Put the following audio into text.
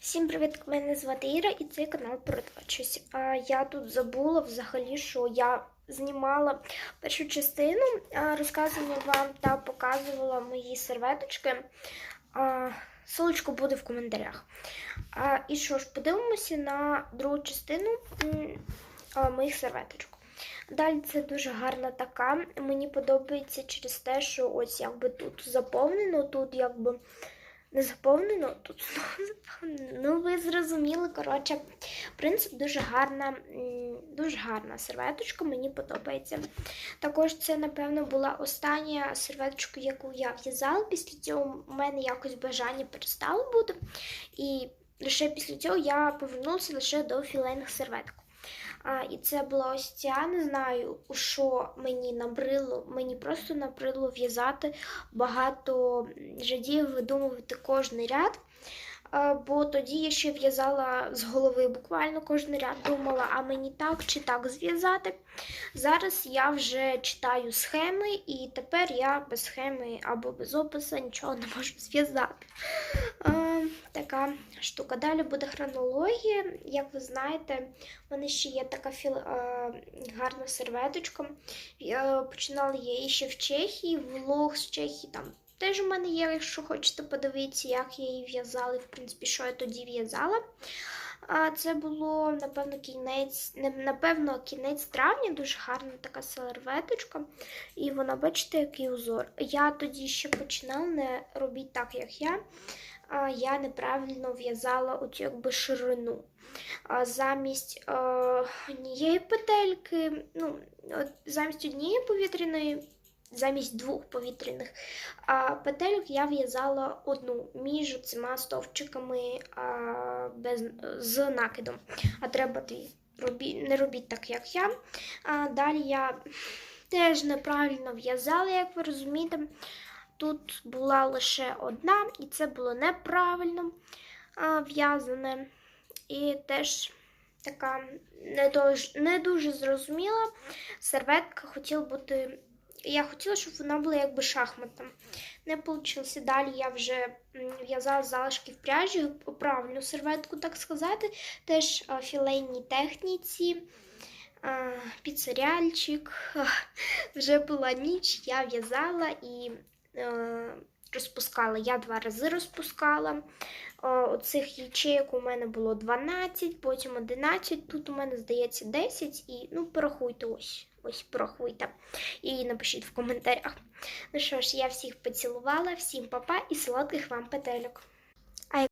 Всім привіт! Мене звати Іра і цей канал про творчість. Я тут забула взагалі, що я знімала першу частину, розказувала вам та показувала мої серветочки. А, Ссылочка буде в коментарях. І що ж, подивимося на другу частину моїх серветочок. Далі це дуже гарна така. Мені подобається через те, що ось якби тут заповнено, тут якби не заповнено, тут знову заповнено. Ну, ви зрозуміли. Коротше, принцип дуже гарна, дуже гарна серветочка, мені подобається. Також це, напевно, була остання серветочка, яку я в'язала. Після цього у мене якось бажання перестало бути. І лише після цього я повернулася лише до філейних серветок. А, і це була ось ця, не знаю, що мені набрило. Мені просто набрило в'язати багато жадів, видумувати кожний ряд. А, Бо тоді я ще в'язала з голови буквально кожен ряд, думала, а мені так чи так зв'язати. Зараз я вже читаю схеми, і тепер я без схеми або без опису нічого не можу зв'язати. А, така штука. Далі буде хронологія. Як ви знаєте, у мене ще є така філ... а, гарна серветочка. Починала я її ще в Чехії, влог з Чехії там. Теж у мене є, якщо хочете подивитися, як я її в'язала, в принципі, що я тоді в'язала. А це було, напевно, кінець, напевно, кінець травня, дуже гарна така серветочка. І вона, бачите, який узор. Я тоді ще починала не робити так, як я. Я неправильно в'язала оцю якби ширину. Замість е, однієї петельки, ну, замість однієї повітряної, замість двох повітряних а, петельок я в'язала одну між цими стовпчиками а, без, з накидом. А треба дві. Робі, не робіть так, як я. А, далі я теж неправильно в'язала, як ви розумієте. Тут була лише одна, і це було неправильно в'язане. І теж така не, дож, не дуже зрозуміла серветка хотіла бути. Я хотіла, щоб вона була якби шахматом. Не вийшло. Далі я вже в'язала залишки в пряжі, правильну серветку, так сказати. Теж філейній техніці, піцеріальчик. Вже була ніч, я в'язала і розпускала. Я два рази розпускала. Оцих ячеїк у мене було 12, потім 11, тут у мене, здається, 10. І ну, порахуйте ось. Ось порахуйте. І напишіть в коментарях. Ну що ж, я всіх поцілувала, всім папа і солодких вам петельок.